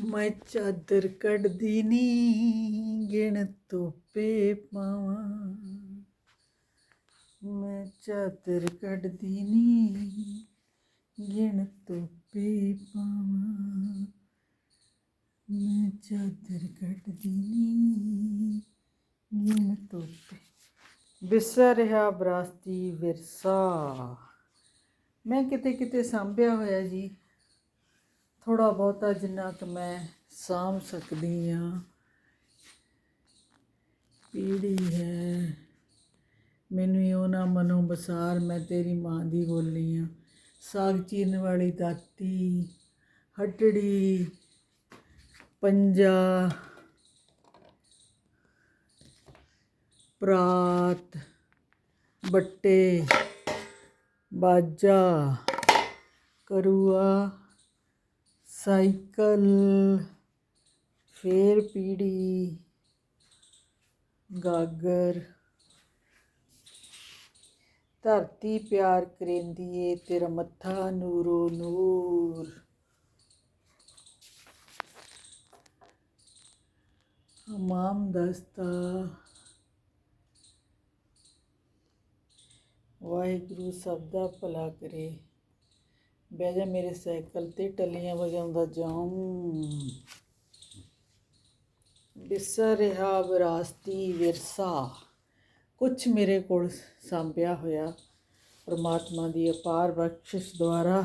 ਮੈਂ ਚਾਦਰ ਕੱਢਦੀ ਨੀ, ਗਿਣ ਤੋਪੇ ਪਾਵਾਂ। ਮੈਂ ਚਾਦਰ ਕੱਢਦੀ ਨੀ, ਗਿਣ ਤੋਪੇ ਪਾਵਾਂ। ਮੈਂ ਚਾਦਰ ਕੱਢਦੀ ਨੀ, ਗਿਣ ਤੋਪੇ ਵਿਸਰ ਰਿਹਾ ਬਰਾਸਤੀ ਵਿਰਸਾ। ਮੈਂ ਕਿਤੇ ਕਿਤੇ ਸਾਂਭਿਆ ਹੋਇਆ ਜੀ। ਥੋੜਾ ਬਹੁਤਾ ਜਿੰਨਾ ਕੁ ਮੈਂ ਸਾਂਭ ਸਕਦੀ ਆ ਪੀੜੀ ਹੈ। ਮੈਨੂੰ ਇਉਂ ਨਾ ਮਨੋਂ ਬਸਾਰ ਮੈਂ ਤੇਰੀ ਮਾਂ ਦੀ ਬੋਲੀ ਆ ਸਾਗ ਚੀਰਨ ਵਾਲੀ ਦਾਤੀ, ਹਟੜੀ, ਪੰਜਾ, ਪ੍ਰਾਤ, ਬੱਟੇ, ਬਾਜਾ, ਕਰੂਆ। ਸਾਈਕਲ, ਫੇਰ ਪੀੜੀ, ਗਾਗਰ। ਧਰਤੀ ਪਿਆਰ ਕਰੇਂਦੀ ਏ ਤੇਰਾ ਮੱਥਾ ਨੂਰੋ ਨੂਰ। ਹਮਾਮ ਦਸਤਾ। ਵਾਹਿਗੁਰੂ ਸਭ ਦਾ ਭਲਾ ਕਰੇ। ਬਹਿ ਜਾ ਮੇਰੇ ਸਾਈਕਲ ਤੇ ਟੱਲੀਆਂ ਵਜਾਉਂਦਾ ਜਾਉਂ ਵਿਸਰ ਰਿਹਾ ਵਿਰਾਸਤੀ ਵਿਰਸਾ। ਕੁਝ ਮੇਰੇ ਕੋਲ ਸਾਂਭਿਆ ਹੋਇਆ ਪਰਮਾਤਮਾ ਦੀ ਅਪਾਰ ਬਖਸ਼ਿਸ਼ ਦੁਆਰਾ